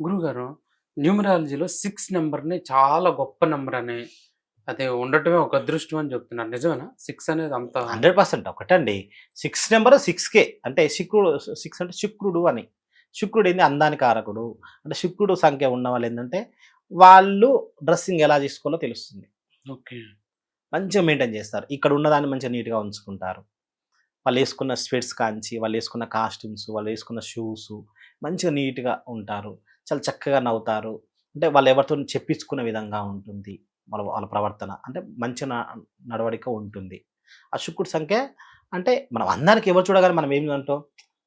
గురుగారు న్యూమరాలజీలో సిక్స్ నెంబర్ని చాలా గొప్ప నెంబర్ అని అది ఉండటమే ఒక అదృష్టం అని చెప్తున్నారు. నిజమేనా? సిక్స్ అనేది అంత హండ్రెడ్ పర్సెంట్ ఒకటండి. సిక్స్ నెంబర్ సిక్స్ కే. అంటే శుక్రుడు సిక్స్ అంటే శుక్రుడు అని. శుక్రుడు ఏంది? అందానికి కారకుడు. అంటే శుక్రుడు సంఖ్య ఉన్న వాళ్ళు ఏంటంటే వాళ్ళు డ్రెస్సింగ్ ఎలా చేసుకోవాలో తెలుస్తుంది. ఓకే. మంచిగా మెయింటైన్ చేస్తారు. ఇక్కడ ఉన్నదాన్ని మంచిగా నీట్గా ఉంచుకుంటారు. వాళ్ళు వేసుకున్న స్వెట్స్ కాంచి వాళ్ళు వేసుకున్న కాస్ట్యూమ్స్ వాళ్ళు వేసుకున్న షూస్ మంచిగా నీట్గా ఉంటారు. చాలా చక్కగా నవ్వుతారు. అంటే వాళ్ళు ఎవరితో చెప్పించుకునే విధంగా ఉంటుంది వాళ్ళ వాళ్ళ ప్రవర్తన. అంటే మంచి నడవడిక ఉంటుంది. ఆ శుక్రుడి సంఖ్య అంటే మనం అందానికి ఎవరు చూడగానే మనం ఏమి అంటాం?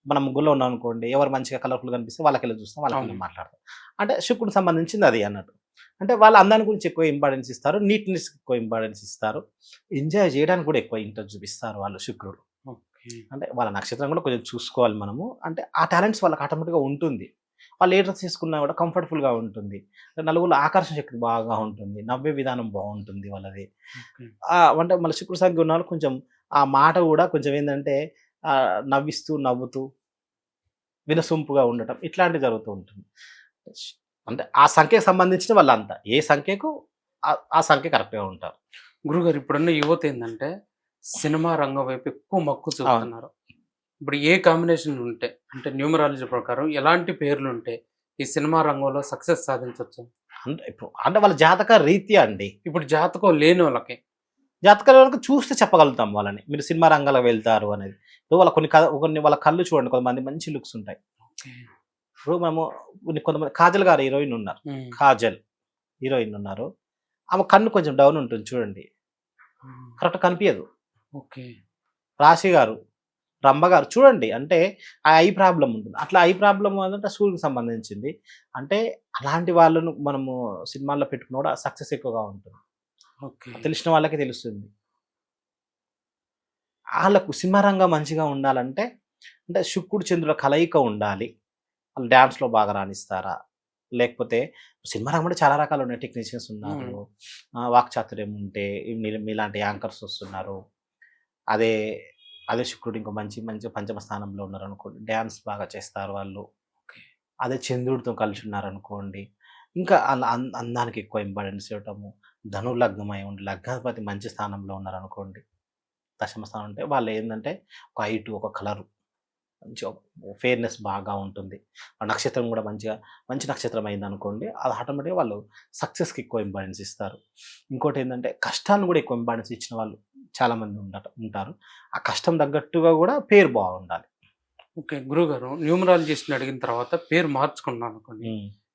మనం ముగ్గురులో ఉన్నాం అనుకోండి. ఎవరు మంచిగా కలర్ఫుల్ కనిపిస్తే వాళ్ళకి వెళ్ళి చూస్తాం వాళ్ళకి. మాట్లాడతాం. అంటే శుక్రుడికి సంబంధించింది అది అన్నట్టు. అంటే వాళ్ళ అందాన్ని గురించి ఎక్కువ ఇంపార్టెన్స్ ఇస్తారు. నీట్నెస్ ఎక్కువ ఇంపార్టెన్స్ ఇస్తారు. ఎంజాయ్ చేయడానికి కూడా ఎక్కువ ఇంట్రెస్ట్ చూపిస్తారు వాళ్ళు శుక్రుడు. అంటే వాళ్ళ నక్షత్రం కూడా కొంచెం చూసుకోవాలి మనము. అంటే ఆ టాలెంట్స్ వాళ్ళకి ఆటోమేటిక్గా ఉంటుంది. వాళ్ళు ఏ డ్రెస్ తీసుకున్నా కూడా కంఫర్టబుల్గా ఉంటుంది. నలుగురు ఆకర్షణ శక్తి బాగా ఉంటుంది. నవ్వే విధానం బాగుంటుంది వాళ్ళది. అంటే మళ్ళీ శుక్ర సంఖ్య ఉన్న వాళ్ళు కొంచెం ఆ మాట కూడా కొంచెం ఏంటంటే నవ్విస్తూ నవ్వుతూ వినసొంపుగా ఉండటం ఇట్లాంటివి జరుగుతూ ఉంటుంది. అంటే ఆ సంఖ్యకు సంబంధించిన వాళ్ళంతా ఏ సంఖ్యకు ఆ- సంఖ్య కరెక్ట్గా ఉంటారు. గురుగారు ఇప్పుడున్న యువత ఏంటంటే సినిమా రంగం వైపు ఎక్కువ మక్కువ చూపుతున్నారు. ఇప్పుడు ఏ కాంబినేషన్ ఉంటే అంటే న్యూమరాలజీ ప్రకారం ఎలాంటి పేర్లు ఉంటే ఈ సినిమా రంగంలో సక్సెస్ సాధించవచ్చు అంటే ఇప్పుడు అంటే వాళ్ళ జాతక రీత్యా అండి. ఇప్పుడు జాతకం లేని వాళ్ళకి. జాతకాల వరకు చూస్తే చెప్పగలుగుతాం వాళ్ళని. మీరు సినిమా రంగాలకు వెళ్తారు అనేది. ఇప్పుడు వాళ్ళ కొన్ని కొన్ని వాళ్ళ కళ్ళు చూడండి కొంతమంది మంచి లుక్స్ ఉంటాయి. ఇప్పుడు మనము కొన్ని కొంతమంది కాజల్ గారు హీరోయిన్ ఉన్నారు. కాజల్ హీరోయిన్ ఉన్నారు. ఆమె కన్ను కొంచెం డౌన్ ఉంటుంది చూడండి. కరెక్ట్ కనిపించదు ఓకే. రాశి గారు రంభ గారు. చూడండి అంటే ఆ ఐ ప్రాబ్లం ఉంటుంది. అట్లా ఐ ప్రాబ్లం అంటే సూర్యుకి సంబంధించింది. అంటే అలాంటి వాళ్ళను మనము సినిమాల్లో పెట్టుకున్న కూడా సక్సెస్ ఎక్కువగా ఉంటుంది. ఓకే. తెలిసిన వాళ్ళకి తెలుస్తుంది. వాళ్ళకు సింహరంగం మంచిగా ఉండాలంటే అంటే శుక్రుడు చంద్రుల కలయిక ఉండాలి. వాళ్ళు డ్యాన్స్లో బాగా రాణిస్తారా? లేకపోతే సినిమారంగం అంటే చాలా రకాలు ఉన్నాయి. టెక్నీషియన్స్ ఉన్నారు. వాక్చాతుర్యం ఉంటే మీలాంటి యాంకర్స్ వస్తున్నారు. అదే అదే శుక్రుడు ఇంకో మంచి మంచి పంచమ స్థానంలో ఉన్నారు అనుకోండి డ్యాన్స్ బాగా చేస్తారు వాళ్ళు. అదే చంద్రుడితో కలిసి ఉన్నారు అనుకోండి ఇంకా అందానికి ఎక్కువ ఇంపార్టెన్స్ ఇవ్వటము ధను లగ్నమై ఉండి లగ్నాధిపతి మంచి స్థానంలో ఉన్నారు అనుకోండి దశమ స్థానం అంటే వాళ్ళు ఏంటంటే ఒక హైట్ ఒక కలరు. మంచి ఫేర్నెస్ బాగా ఉంటుంది. ఆ నక్షత్రం కూడా మంచిగా మంచి నక్షత్రం అయింది అనుకోండి అది ఆటోమేటిక్గా వాళ్ళు సక్సెస్కి ఎక్కువ ఇంపార్టెన్స్ ఇస్తారు. ఇంకోటి ఏంటంటే కష్టాన్ని కూడా ఎక్కువ ఇంపార్టెన్స్ ఇచ్చిన వాళ్ళు చాలామంది ఉండట ఉంటారు. ఆ కష్టం తగ్గట్టుగా కూడా పేరు బాగుండాలి. ఓకే గురుగారు న్యూమరాలజిస్ట్ని అడిగిన తర్వాత పేరు మార్చుకున్నాను అనుకోండి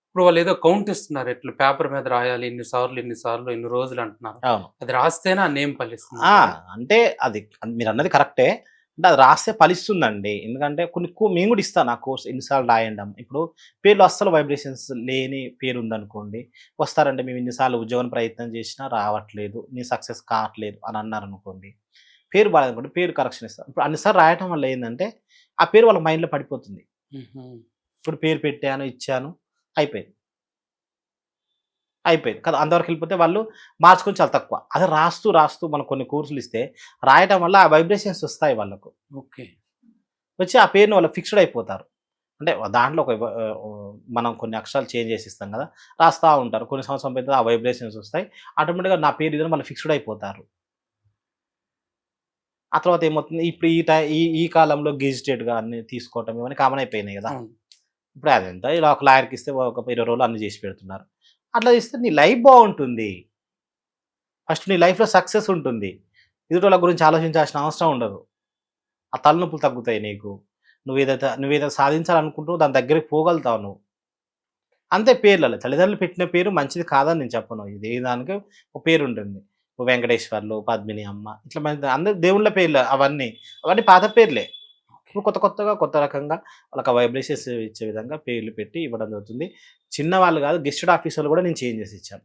ఇప్పుడు వాళ్ళు ఏదో కౌంట్ ఇస్తున్నారు ఇట్లా పేపర్ మీద రాయాలి ఇన్ని సార్లు ఇన్ని సార్లు ఇన్ని రోజులు అంటున్నారు. అది రాస్తేనే ఆ నేమ్ ఫలిస్తుంది. ఆ, అంటే అది మీరు అన్నది కరెక్టే. అంటే అది రాస్తే ఫలిస్తుందండి. ఎందుకంటే కొన్ని మేము కూడా ఇస్తాను ఆ కోర్స్ ఎన్నిసార్లు రాయండం. ఇప్పుడు పేర్లు అస్సలు వైబ్రేషన్స్ లేని పేరు ఉందనుకోండి వస్తారంటే మేము ఇన్నిసార్లు ఉద్యోగం ప్రయత్నం చేసినా రావట్లేదు నీ సక్సెస్ కావట్లేదు అని అన్నారు అనుకోండి పేరు బాగాలనుకోండి పేరు కరెక్షన్ ఇస్తాం. ఇప్పుడు అన్నిసార్లు రాయటం వల్ల ఏంటంటే ఆ పేరు వాళ్ళ మైండ్లో పడిపోతుంది. ఇప్పుడు పేరు పెట్టాను ఇచ్చాను అయిపోయింది. అయిపోయింది. కదా అంతవరకు వెళ్ళిపోతే వాళ్ళు మార్చుకొని చాలా తక్కువ. అదే రాస్తూ రాస్తూ మనం కొన్ని కోర్సులు ఇస్తే రాయటం వల్ల ఆ వైబ్రేషన్స్ వస్తాయి వాళ్ళకు. ఓకే. వచ్చి ఆ పేరుని వాళ్ళు ఫిక్స్డ్ అయిపోతారు. అంటే దాంట్లో ఒక మనం కొన్ని అక్షరాలు చేంజ్ చేసి ఇస్తాం కదా రాస్తూ ఉంటారు. కొన్ని సంవత్సరం పెద్ద ఆ వైబ్రేషన్స్ వస్తాయి. ఆటోమేటిక్గా నా పేరు ఇదని వాళ్ళు ఫిక్స్డ్ అయిపోతారు. ఆ తర్వాత ఏమవుతుంది? ఇప్పుడు ఈ టై ఈ ఈ కాలంలో గెజిటెడ్గా అన్ని తీసుకోవటం ఇవన్నీ కామన్ అయిపోయినాయి కదా. ఇప్పుడు అదంతా ఇలా ఒక లాయర్కి ఇస్తే ఒక ఇరవై రోజులు అన్ని చేసి పెడుతున్నారు. అట్లా చేస్తే నీ లైఫ్ బాగుంటుంది. ఫస్ట్ నీ లైఫ్లో సక్సెస్ ఉంటుంది. ఎదుటి గురించి ఆలోచించాల్సిన అవసరం ఉండదు. ఆ తలనొప్పులు తగ్గుతాయి నీకు. నువ్వు ఏదైతే నువ్వు ఏదైతే సాధించాలనుకుంటావో దాని దగ్గరికి పోగలుగుతావు నువ్వు. అంతే పేర్లలో తల్లిదండ్రులు పెట్టిన పేరు మంచిది కాదని నేను చెప్పను. ఇది దానికి ఒక పేరు ఉంటుంది. వెంకటేశ్వర్లు పద్మిని అమ్మ ఇట్లా మంది అందరు దేవుళ్ళ పేర్లు అవన్నీ. అవన్నీ పాత పేర్లే. ఇప్పుడు కొత్త కొత్తగా కొత్త రకంగా వాళ్ళకి వైబ్రేషన్స్ ఇచ్చే విధంగా పేర్లు పెట్టి ఇవ్వడం జరుగుతుంది. చిన్న వాళ్ళు కాదు గెస్టెడ్ ఆఫీసర్లు కూడా నేను చేంజ్ చేసి ఇచ్చాను.